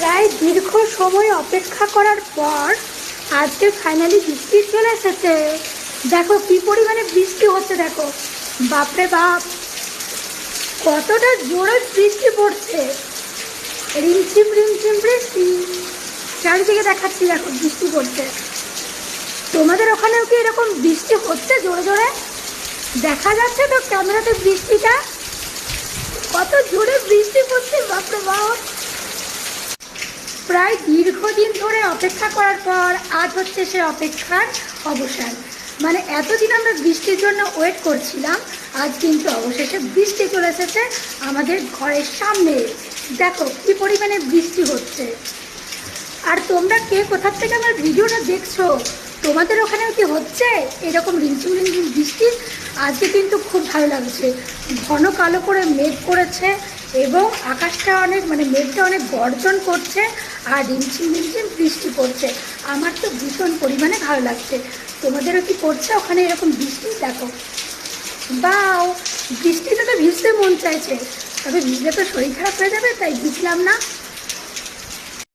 প্রায় দীর্ঘ সময় অপেক্ষা করার পর আজকে ফাইনালি বৃষ্টি চলে এসেছে। দেখো কি পরিমাণে বৃষ্টি হচ্ছে দেখো। বাপরে বাপ, কতটা জোরে বৃষ্টি পড়ছে। রিমঝিম রিমঝিম বৃষ্টি। চারিদিকে দেখাচ্ছি দেখো বৃষ্টি পড়ছে। তোমাদের ওখানেও কি এরকম বৃষ্টি হচ্ছে জোরে জোরে? দেখা যাচ্ছে তো ক্যামেরাতে বৃষ্টিটা কত জোরে বৃষ্টি পড়ছে বাপরে বাপ প্রায় দীর্ঘদিন ধরে অপেক্ষা করার পর আজ হচ্ছে সে অপেক্ষার অবসান। মানে এতদিন আমরা বৃষ্টির জন্য ওয়েট করছিলাম, আজ কিন্তু অবশেষে বৃষ্টি চলে এসেছে আমাদের ঘরের সামনে। দেখো কি পরিমাণে বৃষ্টি হচ্ছে। আর তোমরা কে কোথার থেকে আমার ভিডিওটা দেখছ? তোমাদের ওখানেও কি হচ্ছে? এরকম রিমঝিম রিমঝিম বৃষ্টি? আজকে কিন্তু খুব ভালো লাগছে। ঘন কালো করে মেঘ করেছে। এবং আকাশটা অনেক মানে মেঘটা অনেক গর্জন করছে আর রিমঝিম রিমঝিম বৃষ্টি পড়ছে। আমার তো ভীষণ পরিমাণে ভালো লাগছে। তোমাদেরও কি করছে ওখানে এরকম বৃষ্টি? দেখো। বাও! বৃষ্টিতে তো ভিজতে মন চাইছে। তবে ভিজলে তো শরীর খারাপ হয়ে যাবে, তাই ভিজলাম না।